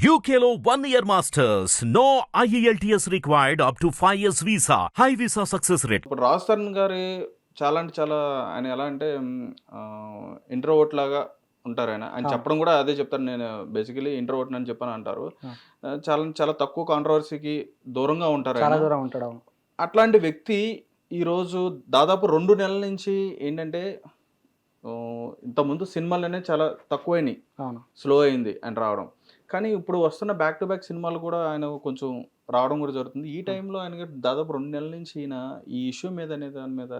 One year masters. No E IELTS required up to 5 years visa. High visa success rate. ఇప్పుడు రాజ్ తరుణ్ గారి చాలా అంటే చాలా ఆయన ఎలా అంటే ఇంట్రోవర్ట్ లాగా ఉంటారు ఆయన ఆయన. చెప్పడం కూడా అదే చెప్తారు నేను బేసికలీ ఇంట్రోవర్ట్ అని చెప్పని అంటారు చాలా చాలా తక్కువ కాంట్రవర్సీకి దూరంగా ఉంటారు చాలా. దూరం ఉంటాడు అట్లాంటి వ్యక్తి ఈరోజు దాదాపు రెండు నెలల నుంచి ఏంటంటే ఇంతకుముందు సినిమాలనే చాలా తక్కువైనాయి అవును స్లో అయింది ఆయన రావడం కానీ ఇప్పుడు వస్తున్న బ్యాక్ టు బ్యాక్ సినిమాలు కూడా ఆయన కొంచెం రావడం కూడా జరుగుతుంది. ఈ టైంలో ఆయన దాదాపు రెండు నెలల నుంచి ఈయన ఈ ఇష్యూ మీద అనే దాని మీద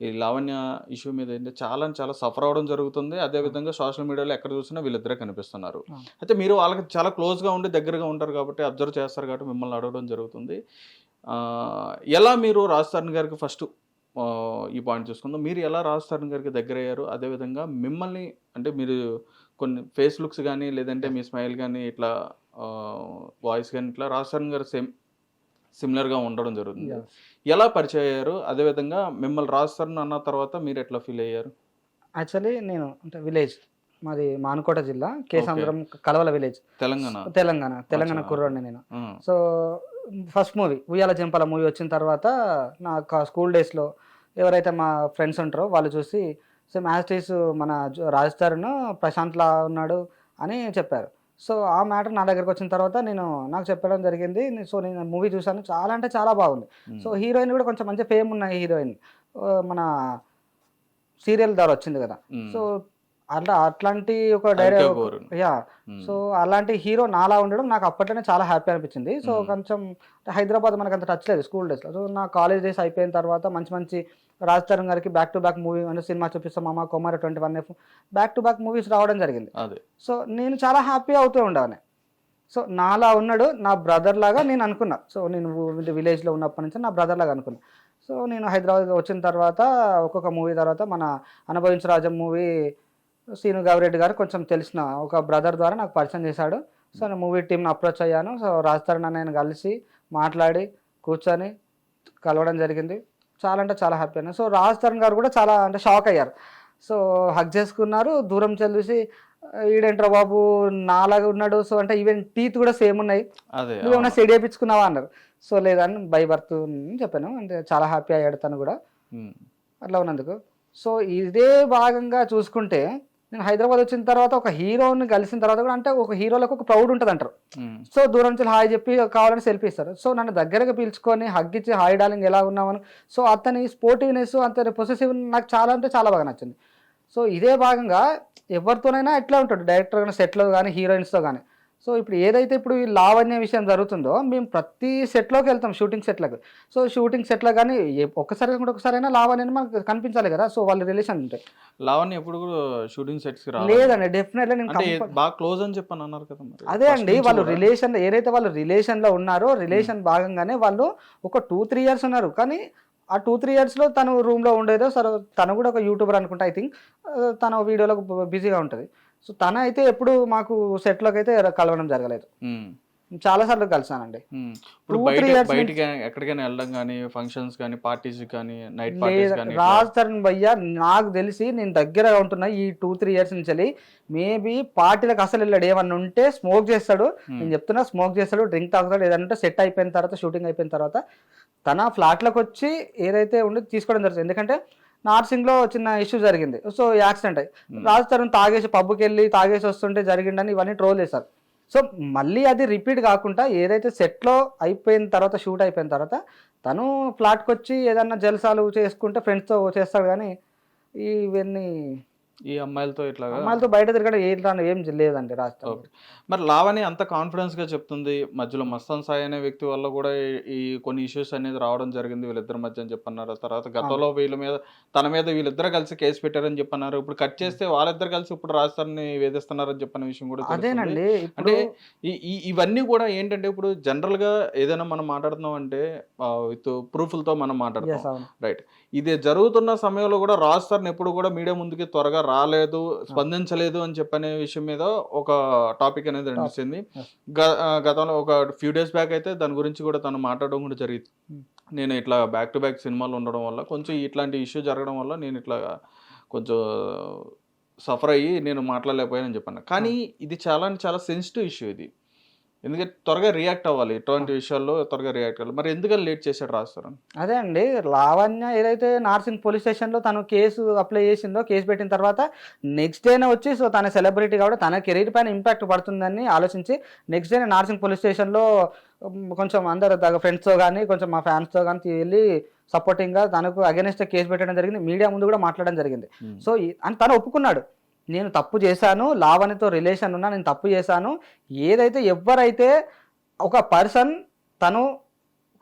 ఈ లావణ్య ఇష్యూ మీద ఏంటంటే చాలా చాలా సఫర్ అవడం జరుగుతుంది. అదేవిధంగా సోషల్ మీడియాలో ఎక్కడ చూసినా వీళ్ళిద్దరే కనిపిస్తున్నారు. అయితే మీరు వాళ్ళకి చాలా క్లోజ్గా ఉండి దగ్గరగా ఉంటారు కాబట్టి అబ్జర్వ్ చేస్తారు కాబట్టి మిమ్మల్ని అడగడం జరుగుతుంది. ఎలా మీరు రాజ్ తరుణ్ గారికి ఫస్ట్ ఈ పాయింట్ చూసుకుందాం. మీరు ఎలా రాజ్ తరుణ్ గారికి దగ్గర అయ్యారు అదేవిధంగా మిమ్మల్ని అంటే మీరు కొన్ని ఫేస్ లుక్స్ కానీ లేదంటే మీ స్మైల్ కానీ ఇట్లా వాయిస్ కానీ ఇట్లా రాజ్ తరుణ్ గారు సేమ్ సిమిలర్గా ఉండడం జరుగుతుంది. ఎలా పరిచయం అయ్యారు? అదేవిధంగా మిమ్మల్ని రాజ్ తరుణ్ అన్న తర్వాత మీరు ఎట్లా ఫీల్ అయ్యారు? యాక్చువల్లీ నేను అంటే విలేజ్ మాది మానుకోట జిల్లా కేసాంధ్రం కలవల విలేజ్. తెలంగాణ. తెలంగాణ తెలంగాణ. కుర్రోడిని నేను. సో ఫస్ట్ మూవీ ఉయ్యాల చెంపల మూవీ వచ్చిన తర్వాత నా స్కూల్ డేస్లో ఎవరైతే మా ఫ్రెండ్స్ ఉంటారో వాళ్ళు చూసి సేమ్ మన జ- రాజ్ తరుణ్ ప్రశాంత్ లా ఉన్నాడు అని చెప్పారు. సో ఆ మ్యాటర్ నా దగ్గరకు వచ్చిన తర్వాత నేను నాకు చెప్పడం జరిగింది. సో నేను మూవీ చూసాను చాలా అంటే చాలా బాగుంది. సో హీరోయిన్ కూడా కొంచెం మంచి ఫేమ్ ఉన్న హీరోయిన్. మన సీరియల్ ద్వారా వచ్చింది కదా. సో అట్లా అట్లాంటి ఒక అరికా డైరెక్ట్ గోరు. యా. సో అలాంటి హీరో నాలా ఉండడం నాకు అప్పట్లోనే చాలా హ్యాపీ అనిపించింది. సో. కొంచెం హైదరాబాద్ మనకు అంత టచ్ లేదు స్కూల్ డేస్లో. సో నా కాలేజ్ డేస్ అయిపోయిన తర్వాత మంచి మంచి రాజ్ తరుణ్ గారికి బ్యాక్ టు బ్యాక్ మూవీ అంటే సినిమా చూపిస్తాం మామ Kumar twenty one F back to back movies రావడం జరిగింది. అదే. సో నేను చాలా హ్యాపీ అవుతూ ఉండేవాని సో నాలా ఉన్నాడు నా బ్రదర్ లాగా నేను అనుకున్నా. సో నేను విలేజ్లో ఉన్నప్పటి నుంచి నా బ్రదర్ లాగా అనుకున్నా. సో నేను హైదరాబాద్ వచ్చిన తర్వాత ఒక్కొక్క మూవీ తర్వాత మన అనుభవించ రాజం మూవీ సీను గౌరెడ్డి గారు కొంచెం తెలిసిన ఒక బ్రదర్ ద్వారా నాకు పరిచయం చేశాడు. సో నేను మూవీ టీంని అప్రోచ్ అయ్యాను. సో రాజ్ తరుణ్ అన్న నేను కలిసి మాట్లాడి కూర్చొని కలవడం జరిగింది. చాలా అంటే చాలా హ్యాపీ అయ్యాను సో రాజ్ తరుణ్ గారు కూడా చాలా అంటే షాక్ అయ్యారు. సో హక్ చేసుకున్నారు. దూరం చూసి ఈడేంట్రా బాబు నాలాగా ఉన్నాడు. సో అంటే ఈవెన్ టీత్ కూడా సేమ్ ఉన్నాయి. అదే నువ్వు ఏమైనా సెడి వేయించుకున్నావా అన్నారు. సో లేదని బై బర్త్ చెప్పాను. అంటే చాలా హ్యాపీ అయ్యాడు తను కూడా. అట్లా ఉన్నందుకు. సో ఇదే భాగంగా చూసుకుంటే నేను హైదరాబాద్ వచ్చిన తర్వాత ఒక హీరోని కలిసిన తర్వాత కూడా అంటే ఒక హీరోలకు ఒక ప్రౌడ్ ఉంటుంది అంటారు సో దూరం నుంచి హాయ్ చెప్పి కావాలని సెల్ఫీ ఇస్తారు. సో నన్ను దగ్గరగా పిలుచుకొని హగ్గిచ్చి హాయ్ డాలింగ్ ఎలా ఉన్నామని సో అతని స్పోర్టివ్నెస్ అతని పొసెసివ్ నాకు చాలా అంటే చాలా బాగా నచ్చింది. సో ఇదే భాగంగా ఎవరితోనైనా ఎట్లా ఉంటాడు డైరెక్టర్ కానీ సెట్లో కానీ హీరోయిన్స్తో కానీ సో ఇప్పుడు ఏదైతే ఇప్పుడు ఈ లావణ్య విషయం జరుగుతుందో మేము ప్రతి సెట్లోకి వెళ్తాం షూటింగ్ సెట్లకు. సో షూటింగ్ సెట్లో కానీ ఒక్కసారి కాకుండా ఒకసారైనా లావణ్య మనకు కనిపించాలి కదా. సో వాళ్ళ రిలేషన్ ఉంటాయి లావణ్య ఎప్పుడు కూడా షూటింగ్ సెట్స్ లేదండి డెఫినెట్లీ నేను బాగా క్లోజ్ అని చెప్పని అన్నారు కదా అదే అండి వాళ్ళు కూడా. రిలేషన్ ఏదైతే వాళ్ళు రిలేషన్లో ఉన్నారో రిలేషన్ భాగంగానే వాళ్ళు ఒక టూ త్రీ ఇయర్స్ ఉన్నారు. కానీ ఆ టూ త్రీ ఇయర్స్లో తను రూమ్లో ఉండేదో సరే తను కూడా ఒక యూట్యూబర్ అనుకుంటా ఐ థింక్ తన వీడియోలో బిజీగా ఉంటుంది. సో తన అయితే ఎప్పుడు మాకు set లోకి అయితే కలవడం జరగలేదు. చాలా సార్లు కలిసానండి. ఇప్పుడు బయటికి ఎక్కడికైనా వెళ్ళడం కానీ ఫంక్షన్స్ కానీ పార్టీస్ కానీ నైట్ పార్టీస్ లేదు కానీ రాజ్ తరుణ్ భయ్య నాకు తెలిసి నేను దగ్గరగా ఉంటున్నా ఈ టూ త్రీ ఇయర్స్ నుంచి మేబీ పార్టీలకు అసలు వెళ్ళాడు. ఏమన్నా ఉంటే స్మోక్ చేస్తాడు. నేను చెప్తున్నా స్మోక్ చేస్తాడు డ్రింక్ తాగుతాడు ఏదంటే సెట్ అయిపోయిన తర్వాత షూటింగ్ అయిపోయిన తర్వాత తన ఫ్లాట్లోకి వచ్చి ఏదైతే ఉండి తీసుకోవడం జరుగుతుంది. ఎందుకంటే నార్సింగ్లో చిన్న ఇష్యూ జరిగింది. సో యాక్సిడెంట్ అయ్యి. రాజ్ తరుణ్ తాగేసి పబ్కి వెళ్ళి తాగేసి వస్తుంటే జరిగిందని ఇవన్నీ ట్రోల్ చేశారు. సో మళ్ళీ అది రిపీట్ కాకుండా ఏదైతే సెట్లో అయిపోయిన తర్వాత షూట్ అయిపోయిన తర్వాత తను ఫ్లాట్కి వచ్చి ఏదన్నా జలసాలు చేసుకుంటే ఫ్రెండ్స్తో చేస్తాడు కానీ ఇవన్నీ ఈ అమ్మాయిలతో ఇట్లాగా? అమ్మాయిలతో బయట తిరగడం ఏం ఏం లేదండి ఓకే. మరి లావణి అంత కాన్ఫిడెన్స్గా చెప్తుంది. మధ్యలో మస్తాన్ సాయి అనే వ్యక్తి వల్ల కూడా ఈ- కొన్ని ఇష్యూస్ అనేది రావడం జరిగింది. వీళ్ళిద్దరి మధ్య అని చెప్పన్నారు. తర్వాత గతంలో వీళ్ళ మీద తన మీద వీళ్ళిద్దరు కలిసి కేసు పెట్టారని చెప్పన్నారు. ఇప్పుడు కట్ చేస్తే వాళ్ళిద్దరు కలిసి ఇప్పుడు రాజధాని వేధిస్తున్నారని చెప్పిన విషయం కూడా. అదేనండి. అంటే ఈ ఇవన్నీ కూడా ఏంటంటే ఇప్పుడు జనరల్గా ఏదైనా మనం మాట్లాడుతున్నాం అంటే విత్ ప్రూఫ్లతో మనం Yes, మాట్లాడుతాం అవును. రైట్ ఇది జరుగుతున్న సమయంలో కూడా రాజ్ సార్ని ఎప్పుడు కూడా మీడియా ముందుకి త్వరగా రాలేదు స్పందించలేదు అని చెప్పనే విషయం మీద ఒక టాపిక్ అనేది నడిచింది గతంలో ఒక ఫ్యూ డేస్ బ్యాక్ అయితే దాని గురించి కూడా తను మాట్లాడడం కూడా జరిగింది. నేను ఇట్లా బ్యాక్ టు బ్యాక్ సినిమాలు ఉండడం వల్ల కొంచెం ఇట్లాంటి ఇష్యూ జరగడం వల్ల నేను ఇట్లా కొంచెం సఫర్ అయ్యి నేను మాట్లాడలేకపోయానని చెప్పాను కానీ ఇది చాలా చాలా సెన్సిటివ్ ఇష్యూ ఇది. ఎందుకంటే త్వరగా రియాక్ట్ అవ్వాలి. ఇటువంటి విషయాల్లో త్వరగా రియాక్ట్ అవ్వాలి. మరి ఎందుకని లేట్ చేశాడు రాస్తారు అదే అండి లావణ్య ఏదైతే నార్సింగ్ పోలీస్ స్టేషన్లో తను కేసు అప్లై చేసిందో కేసు పెట్టిన తర్వాత నెక్స్ట్ డేనే వచ్చి సో తన సెలబ్రిటీ కాబట్టి తన కెరీర్ పైన ఇంపాక్ట్ పడుతుందని ఆలోచించి నెక్స్ట్ డేనే నార్సింగ్ పోలీస్ స్టేషన్లో కొంచెం అందరు ఫ్రెండ్స్తో కానీ కొంచెం మా ఫ్యాన్స్తో కానీ వెళ్ళి సపోర్టింగ్గా తనకు అగెనిస్ట్ కేసు పెట్టడం జరిగింది. మీడియా ముందు కూడా మాట్లాడడం జరిగింది. సో అని తను ఒప్పుకున్నాడు. నేను తప్పు చేశాను లావణ్యతో రిలేషన్ ఉన్నా నేను తప్పు చేశాను. ఏదైతే ఎవరైతే ఒక పర్సన్ తను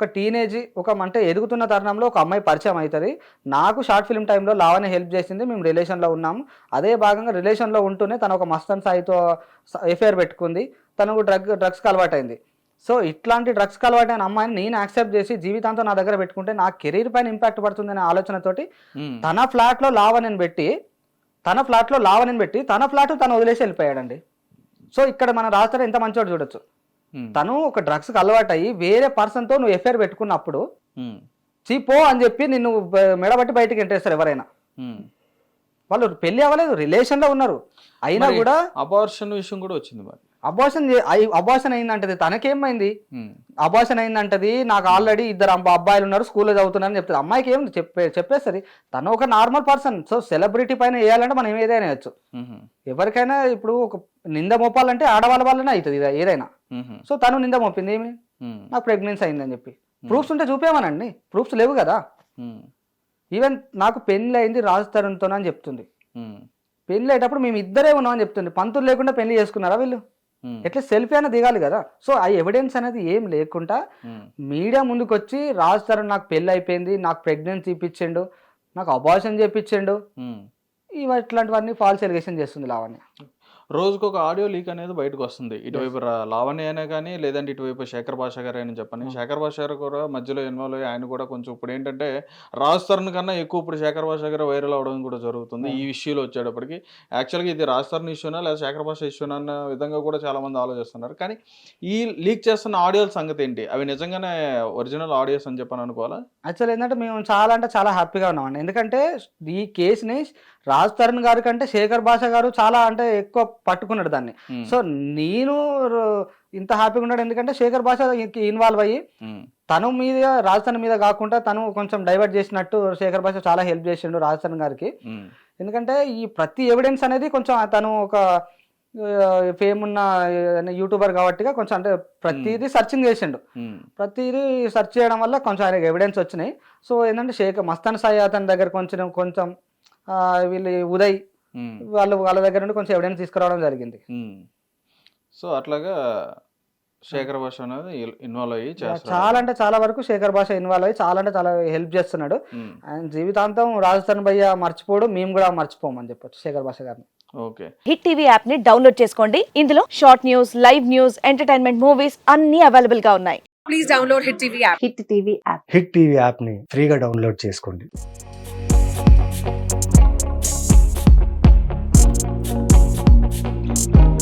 ఒక టీనేజ్ ఒక అంటే ఎదుగుతున్న తరుణంలో ఒక అమ్మాయి పరిచయం అవుతుంది. నాకు షార్ట్ ఫిల్మ్ టైంలో లావణ్య హెల్ప్ చేసింది మేము రిలేషన్లో ఉన్నాము. అదే భాగంగా రిలేషన్లో ఉంటూనే తను ఒక మస్తన్ సాయితో ఎఫ్ఐఆర్ పెట్టుకుంది. తను డ్రగ్ డ్రగ్స్కి అలవాటైంది. సో ఇట్లాంటి డ్రగ్స్కి అలవాటైన అమ్మాయిని నేను యాక్సెప్ట్ చేసి జీవితాంతం నా దగ్గర పెట్టుకుంటే నా కెరీర్ పైన ఇంపాక్ట్ పడుతుందనే ఆలోచనతోటి తన ఫ్లాట్లో లావణ్యని పెట్టి తన ఫ్లాట్లో లావణ్యని పెట్టి తన ఫ్లాట్ తను వదిలేసి వెళ్ళిపోయాడండి. సో ఇక్కడ మన రాష్ట్రం ఎంత మంచోడు చూడొచ్చు. తను ఒక డ్రగ్స్కి అలవాటు అయ్యి వేరే పర్సన్తో నువ్వు ఎఫ్ఐఆర్ పెట్టుకున్నప్పుడు చీపో అని చెప్పి నిన్ను మెడబట్టి బయటికి ఎంటేస్తారు ఎవరైనా. వాళ్ళు పెళ్ళి అవ్వలేదు రిలేషన్లో ఉన్నారు. అయినా కూడా అబార్షన్ విషయం కూడా వచ్చింది మరి. అబార్షన్ అబార్షన్ అయిందంటది. తనకేమైంది. అబార్షన్ అయిందంటది. నాకు ఆల్రెడీ ఇద్దరు అబ్బా- అబ్బాయిలు ఉన్నారు స్కూల్లో చదువుతున్నారని చెప్తుంది. అమ్మాయికి ఏం చెప్పే చెప్పేసరి తను ఒక నార్మల్ పర్సన్. సో సెలబ్రిటీ పైన వేయాలంటే మనం ఏదైనా వేయచ్చు. ఎవరికైనా ఇప్పుడు ఒక నింద మోపాలంటే ఆడవాళ్ళ వల్లనే అవుతుంది ఇది ఏదైనా. సో తను నింద మోపింది ఏమి. నాకు ప్రెగ్నెన్సీ అయిందని చెప్పి. ప్రూఫ్స్ ఉంటే చూపేమనండి ప్రూఫ్స్ లేవు కదా. ఈవెన్ నాకు పెళ్ళి అయింది రాజ్ తరుణ్తో అని చెప్తుంది. పెళ్ళి అయ్యేటప్పుడు మేము ఇద్దరే ఉన్నామని చెప్తుంది. పంతులు లేకుండా పెళ్ళి చేసుకున్నారా వీళ్ళు. ఎట్లా సెల్ఫీ అయినా దిగాలి కదా సో ఆ ఎవిడెన్స్ అనేది ఏం లేకుండా. మీడియా ముందుకు వచ్చి రాజ్ తరుణ్ నాకు పెళ్ళి అయిపోయింది నాకు ప్రెగ్నెన్సీ ఇప్పించిండు నాకు అబార్షన్ చేపించిండు ఉమ్. ఇవి ఇట్లాంటివన్నీ ఫాల్స్ ఎలిగేషన్ చేస్తుంది లావణ్య రోజుకు ఒక ఆడియో లీక్ అనేది బయటకు వస్తుంది. ఇటువైపు లావణ్య అయినా కానీ లేదంటే ఇటువైపు శేఖర్ భాష గారు అయినా చెప్పని శేఖర్ భాష గారు కూడా మధ్యలో ఇన్వాల్వ్ అయ్యి ఆయన కూడా కొంచెం ఇప్పుడు ఏంటంటే రాజ్ తరుణ్ కన్నా ఎక్కువ ఇప్పుడు శేఖర్ భాష గారు వైరల్ అవడం కూడా జరుగుతుంది ఈ ఇష్యూలో వచ్చేటప్పటికి. యాక్చువల్గా ఇది రాజ్ తరుణ్ ఇష్యూనా లేదా శేఖర్ భాష ఇష్యూనా అన్న విధంగా కూడా చాలా మంది ఆలోచిస్తున్నారు. కానీ ఈ లీక్ చేస్తున్న ఆడియోల సంగతి ఏంటి? అవి నిజంగానే ఒరిజినల్ ఆడియోస్ అని చెప్పని అనుకోవాలా? యాక్చువల్ ఏంటంటే మేము చాలా అంటే చాలా హ్యాపీగా ఉన్నామండి. ఎందుకంటే ఈ కేసుని రాజ్ తరుణ్ గారి కంటే శేఖర్ భాష గారు చాలా అంటే ఎక్కువ పట్టుకున్నాడు దాన్ని. సో నేను ఇంత హ్యాపీగా ఉన్నాడు ఎందుకంటే శేఖర్ భాష ఇన్వాల్వ్ అయ్యి. తను మీద రాజస్థాన్ మీద కాకుండా తను కొంచెం డైవర్ట్ చేసినట్టు శేఖర్ భాష చాలా హెల్ప్ చేసిండు రాజస్థాన్ గారికి. ఎందుకంటే ఈ ప్రతి ఎవిడెన్స్ అనేది కొంచెం తను ఒక ఫేమ్ ఉన్న యూట్యూబర్ కాబట్టిగా కొంచెం అంటే ప్రతిదీ సర్చింగ్ చేసిండు. ప్రతిదీ సెర్చ్ చేయడం వల్ల కొంచెం ఆయనకి ఎవిడెన్స్ వచ్చినాయి సో ఏంటంటే షేక్ మస్తాన్ సాయి అతని దగ్గర కొంచెం కొంచెం వీళ్ళు ఉదయ్. వాళ్ళు వాళ్ళ దగ్గర నుండి కొంచెం ఎవిడెన్స్ తీసుకురావడం జరిగింది. సో అట్లాగా శేఖర్ భాష అనేది ఇన్వాల్వ్ అయ్యి చాలా అంటే చాలా వరకు శేఖర్ భాష ఇన్వాల్వ్ అయ్యి చాలా అంటే చాలా హెల్ప్ చేస్తున్నాడు. ఆయన జీవితాంతం రాజస్థాన్ భయ్య మర్చిపోడు మేము కూడా మర్చిపోమని చెప్పొచ్చు శేఖర్ భాష గారిని. ఓకే. హిట్ టీవీ యాప్ని డౌన్లోడ్ చేసుకోండి. ఇందులో short news live news entertainment movies అన్ని అవైలబుల్గా ఉన్నాయి. Please download Hit TV app. Hit TV app Hit TV యాప్ని ఫ్రీగా డౌన్లోడ్ చేసుకోండి. Bye.